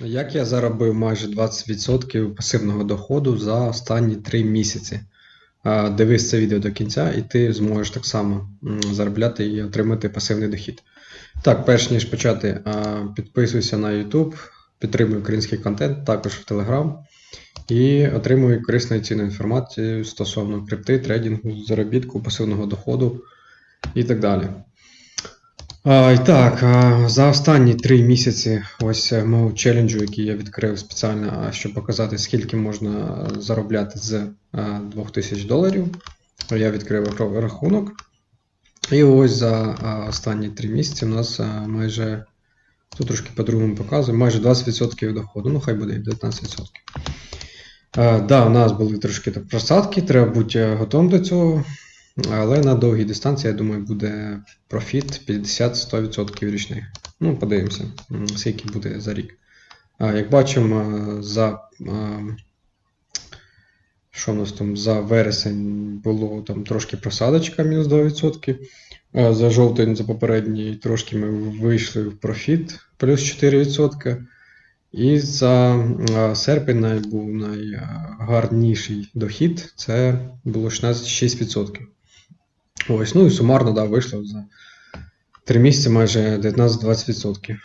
Як я заробив майже 20% пасивного доходу за останні 3 місяці? Дивись це відео до кінця, і ти зможеш так само заробляти і отримати пасивний дохід. Так, перш ніж почати, підписуйся на YouTube, підтримуй український контент, також в Telegram і отримуй корисну цінну інформацію стосовно крипти, трейдингу, заробітку, пасивного доходу і так далі. І так, за останні три місяці ось е, мого челенджу, який я відкрив спеціально, щоб показати, скільки можна заробляти з 2000 доларів. Я відкрив рахунок. І ось за останні три місяці у нас майже, тут трошки по-другому показую, майже 20% доходу. Ну, хай буде 19%. А, да, у нас були трошки просадки, треба бути е, готовим до цього. Але на довгій дистанції, я думаю, буде профіт 50-100% річних. Ну, подивимося, скільки буде за рік. Як бачимо, е, за, що в нас там, за вересень було там трошки просадочка, мінус 2%. За жовтень, за попередній, трошки ми вийшли в профіт, плюс 4%. І за серпень най- був найгарніший дохід, це було 16,6%. Ось, ну і сумарно, да, вийшло за 3 місяці майже 19-20%.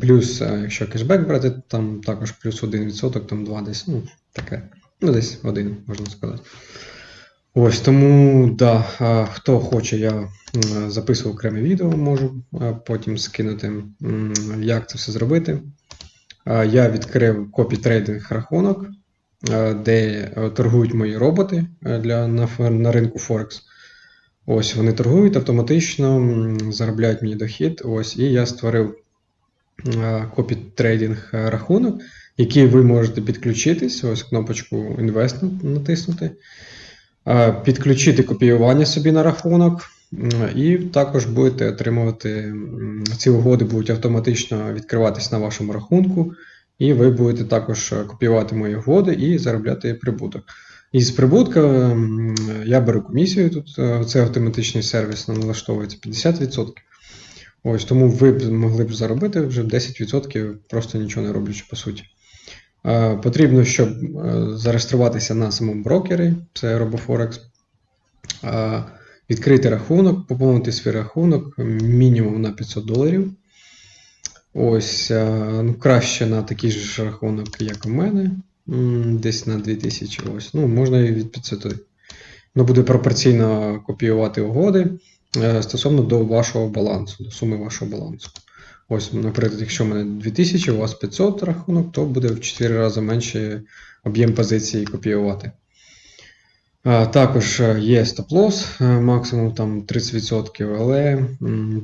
Плюс, е, якщо кешбек брати, там також плюс 1%, там 2 десь, ну, таке. Ну, десь 1, можна сказати. Ось, тому, да, хто хоче, я записував окреме відео, можу потім скинути, як це все зробити. Я відкрив копі-трейдинг рахунок, е, де е, торгують мої роботи е, для, на, на ринку Форекс. Ось вони торгують автоматично, заробляють мені дохід. Ось, і я створив копі трейдинг рахунок, який ви можете підключитись. Ось кнопочку Invest натиснути, підключити копіювання собі на рахунок. І також будете отримувати ці угоди будуть автоматично відкриватись на вашому рахунку, і ви будете також е, копіювати мої угоди і заробляти прибуток. Із прибутка м, я беру комісію тут, е, це автоматичний сервіс налаштовується 50%. Ось тому ви б могли б заробити вже 10%, просто нічого не роблячи по суті. Е, Потрібно, щоб е, зареєструватися на самому брокері, це RoboForex, відкрити рахунок, поповнити свій рахунок мінімум на 500 доларів. Ось, ну, краще на такий ж рахунок, як у мене, десь на 2000. Ось. Ну, можна і від 500. Ну, буде пропорційно копіювати угоди е, стосовно до вашого балансу, до суми вашого балансу. Ось, наприклад, якщо в мене 2000, у вас 500 рахунок, то буде в 4 рази менше об'єм позиції копіювати. Також е, є стоп-лосс, е, максимум там 30%, але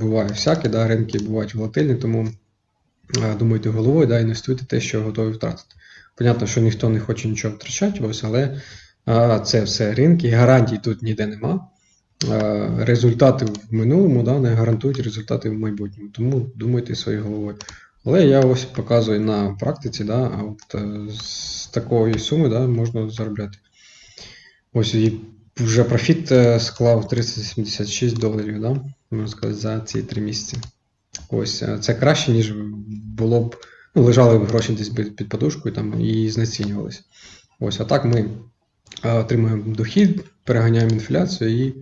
буває всяке, да, ринки бувають волатильні, тому думайте головою, да, інвестуйте те, що готові втратити. Понятно, що ніхто не хоче нічого втрачати, ось, але це все ринки, гарантій тут ніде нема. А, Результати в минулому да, не гарантують результати в майбутньому, тому думайте своєю головою. Але я ось показую на практиці, да, а от е, з такої суми да, можна заробляти. Ось і вже профіт е, склав 376 доларів, да, можна сказати, за ці три місяці. Ось е, це краще, ніж було б, ну, лежали б гроші десь під подушкою там, і знецінювалися. Ось, а так ми е, отримуємо дохід, переганяємо інфляцію і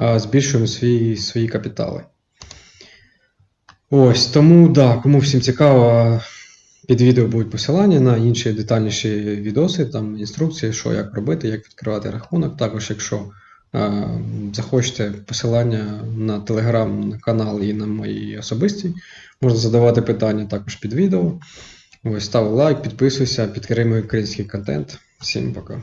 е, збільшуємо свої, свої капітали. Ось, тому, да, кому всім цікаво, під відео будуть посилання на інші детальніші відоси, там інструкції, що як робити, як відкривати рахунок. Також, якщо е, захочете посилання на телеграм-канал і на мої особисті, можна задавати питання також під відео. Ось, став лайк, підписуйся, підтримуй український контент. Всім пока.